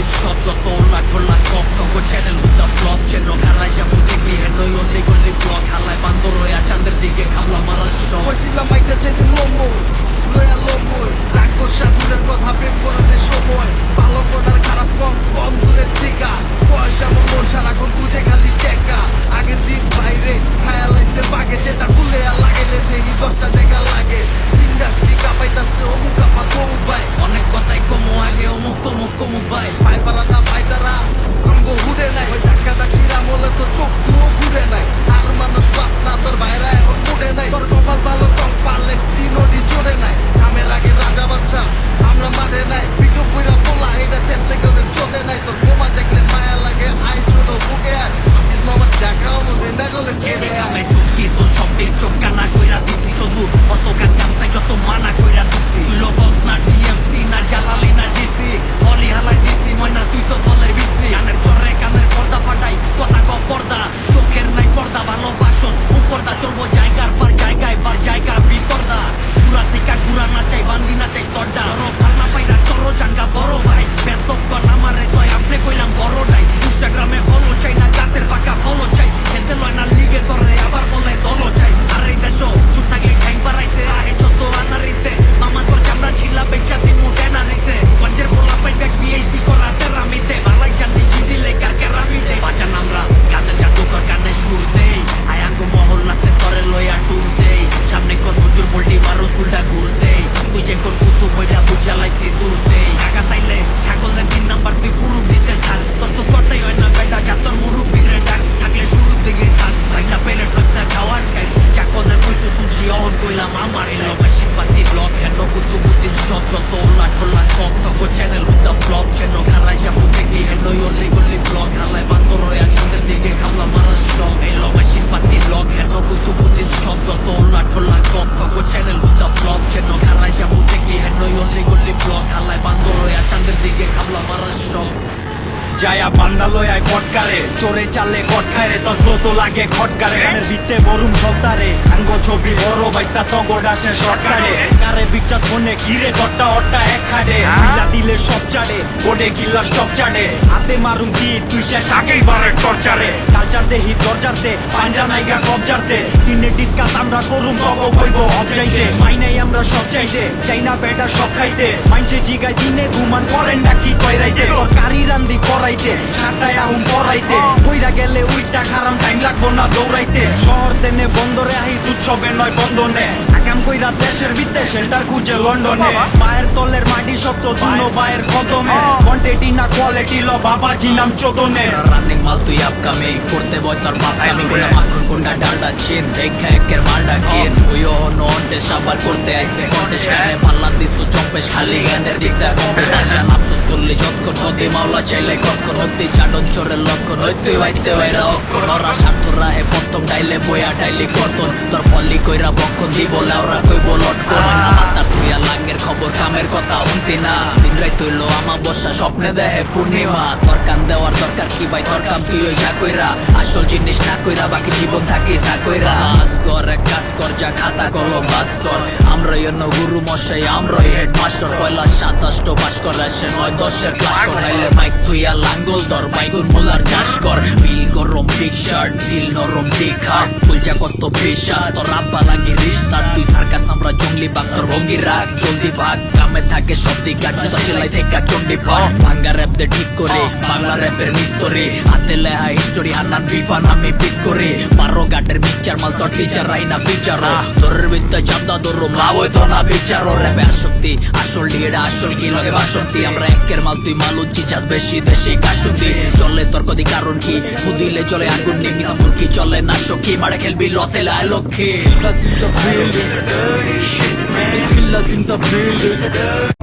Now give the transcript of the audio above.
It shots off all my pull like cop Talk a channel with the flop Chenro khala ya mudi mi he no yo ligo li block Halai bandor roya chander dige khamla mara shot Wai sila maita chedi lomo Loya lomo Rakko shadurer kotha bim korane shomoy Palo konar kharap kon kon dure diga Boysh amon mon shara kon buje khali teka Agir din বাইরে যায়া বান্দা লয়ায় ফটকারে, চোরে চালে খটকারে তোর তো লাগে খটকারে, গানের ভিত্তে বরুম সলতারে। আঙ্গ ছবি বড় বাইস্তা তগোডা সে সরকারে। কারে বিচার মনে ঘিরে তট্টা অট্টা এক খাটে। হ্যাঁ? কিল্লা দিলে সব চাটে কোটে কিল্লা সব চাটে হাতে মারুন কি তুই শেষ আগেই বারের টর্চারে। কালচার দে হিত দরজার দে পাঞ্জা নাইগা কবজার দে সিনে ডিসকাস আমরা করুম তব কইব হব যাইতে। মাইনাই আমরা সব চাইতে চাই না বেটা সব খাইতে। মাইনছে জিগায় দিনে ঘুমান করেন না কি কয় রাইতে। তোর কারি রান্দি করাইতে সাতটায় আহুম করাইতে কইরা গেলে উইটা খারাম টাইম লাগবো না দৌড়াইতে। শহর তেনে বন্দরে আহিস উৎসবে নয় বন্ধনে। আকাম কইরা দেশের বিদ্যে শেল্টার খুঁজে লন্ডন লন্ডনে। মায়ের তলের মাটি শক্ত দুনো বায়ের কদমে। কোয়ান্টিটি না কোয়ালিটি ল বাবাজি নাম চোদনে। রানিং মাল তুই আপকামিং করতে বয় তোর মাথায়। আমি গোলা মাখন কোন্ডা ডালডা চেন দেখা একের মালডা কিন। ওই অন অন্ডে সাবার করতে আইছে কন্টেস গায়ে ভাল্লা দিছো চপেশ খালি গানের দিকটা কম্পেস আসান আচ্ছা, আফসোস করলি যত হতে মাওলা চাইলে কতক্ষণ হতে চাটন চোরের লক্ষণ। তুই বাইতে বাইরা অক্ষণ ওরা স্বার্থ রাহে প্রথম ডাইলে বয়া ডাইলি করতন। তোর ফলি কইরা বক্ষণ দিব লাউরা বলট লটকন। না মাতার তুই আল্লাহ লাঙ্গের খবর, কামের কথা উনতি না। দিন রাই তুইলো আমা বসা স্বপ্নে দেহে পূর্ণিমা। তরকান দেওয়ার দরকার কি ভাই? তরকাম তুই ওই যা কইরা। আসল জিনিস না কইরা, বাকি জীবন থাকি যা কইরা। আজ কর কাজ কর, যা খাতা করো বাস কর। আমরাই অন্য গুরু মশাই, আমরাই হেড মাস্টার কয়লা সাতাশ তো বাস কর আসে নয় দশের ক্লাস করাইলে মাইক তুইয়া লাঙ্গল দর বাইগুন মোলার চাষ কর। বিল গরম বিগ শার্ট ডিল নরম বিগ হার্ট হাট কত বিশাল তোর আব্বা লাগে আমরা জঙ্গলি বাগ তোর ভঙ্গি রাখ জলদি ভাগ গ্রামে থাকে সব দিক সেলাই থেকে চন্ডি পাক ভাঙ্গা র্যাপ দে ঠিক করে বাংলা র্যাপের মিস্তরি হাতে লেহা হিস্টোরি হান্নান বিফান আমি পিস করে বারো গাটের বিচার মাল তোর টিচার রাই না ফিচার তোরের বিদ্যা না বিচার র্যাপে আসক্তি আসল ডিএডা আসল কি লগে বাসন্তি আমরা একের মাল তুই মাল উচ্ছি চাষ বেশি দেশি চলে তোর কদি কারণ কি ফুদিলে চলে আগুন নিমি মুরকি চলে না সখী মারে খেলবি লতে লাই Lakshmi killers in the building